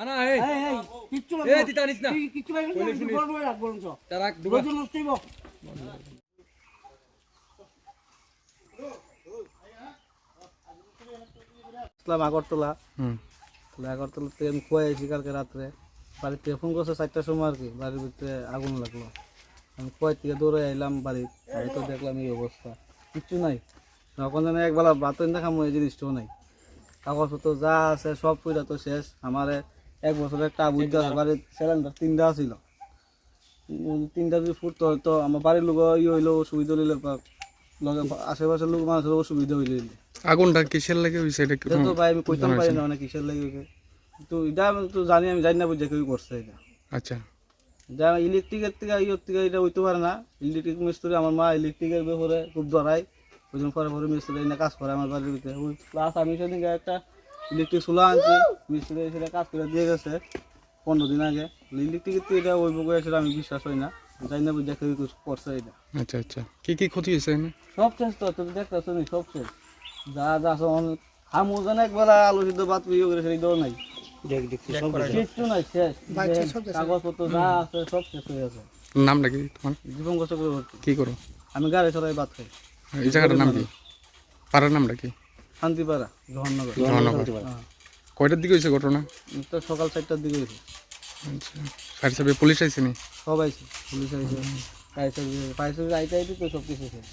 আনা এই। এই, কিচ্ছু লাগবে এই না। দিতা নিস না কিচ্ছু লাগবে না, রাখ ডুবা নষ্ট হইব। আগরতলা। হুম। তাহলে আগরতলা থেকে আমি খুয়াই আছি কালকে রাত্রে। বাড়ির থেকে ফোন করছে চারটার সময় আর কি বাড়ির ভিতরে আগুন লাগল। আমি খুয়াই থেকে দৌড়ে আইলাম বাড়ি বাড়িতে দেখলাম এই অবস্থা। কিচ্ছু নাই। যখন যেন একবেলা ভাত দেখাম এই জিনিসটাও নাই। কাগজপত্র যা আছে সব পুরা তো শেষ। আমার এক বছরের একটা বুঝতে আছে বাড়ির সিলিন্ডার তিনটা ছিল। তিনটা যদি ফুটতো হয়তো আমার বাড়ির লোক ইয়ে হইল অসুবিধা হইলে আশেপাশের লোক মানুষের অসুবিধা হইলে। আগুনটা কিসের লাগে হয়েছে এটা তো ভাই আমি কইতাম পারি না অনেক কিসের লাগে হইছে। তো এটা আমি তো জানি আমি জানি না বুঝে কেউ করছে এটা। আচ্ছা। যা ইলেকট্রিকের থেকে ইয়ের থেকে এটা হইতে পারে না। ইলেকট্রিক মিস্ত্রি আমার মা ইলেকট্রিকের ব্যাপারে খুব ধরাই ওই জন্য পরে পরে মিস্ত্রি এনে কাজ করে আমার বাড়ির ভিতরে। ওই প্লাস আমি সেদিন একটা ইলেকট্রিক চুলা আনছি মিস্ত্রি সেটা কাজ করে দিয়ে গেছে পনেরো দিন আগে। ইলেকট্রিক থেকে এটা ওই বকে সেটা আমি বিশ্বাস হই না। জানি না বুঝে কেউ কিছু করছে এটা। আচ্ছা আচ্ছা। কি কি ক্ষতি হয়েছে সব শেষ তো তুই দেখতেছ নি সব শেষ যা যা আছে অনেক হামু যেন একবেলা আলু সিদ্ধ ভাত ইয়ে করে সেই দেওয়া নাই। কিচ্ছু নাই শেষ। কাগজপত্র যা আছে সব শেষ হয়ে গেছে। নামটা কি তোমার? জীবন কষ্ট করে কি করো? আমি গাড়ি চড়াই ভাত খাই। এই জায়গাটার নাম কি? পাড়ার নামটা কি? শান্তিপাড়া জহরনগর জহরনগর হ্যাঁ। কয়টার দিকে হয়েছে ঘটনা? তো সকাল চারটার দিকে হয়েছে। আচ্ছা। ফায়ার সার্ভিস পুলিশ আইছে নি? সব আইছে পুলিশ আইছে। ফায়ার সার্ভিস ফায়ার সার্ভিস আইতে আইতে তো সব কিছু শেষ।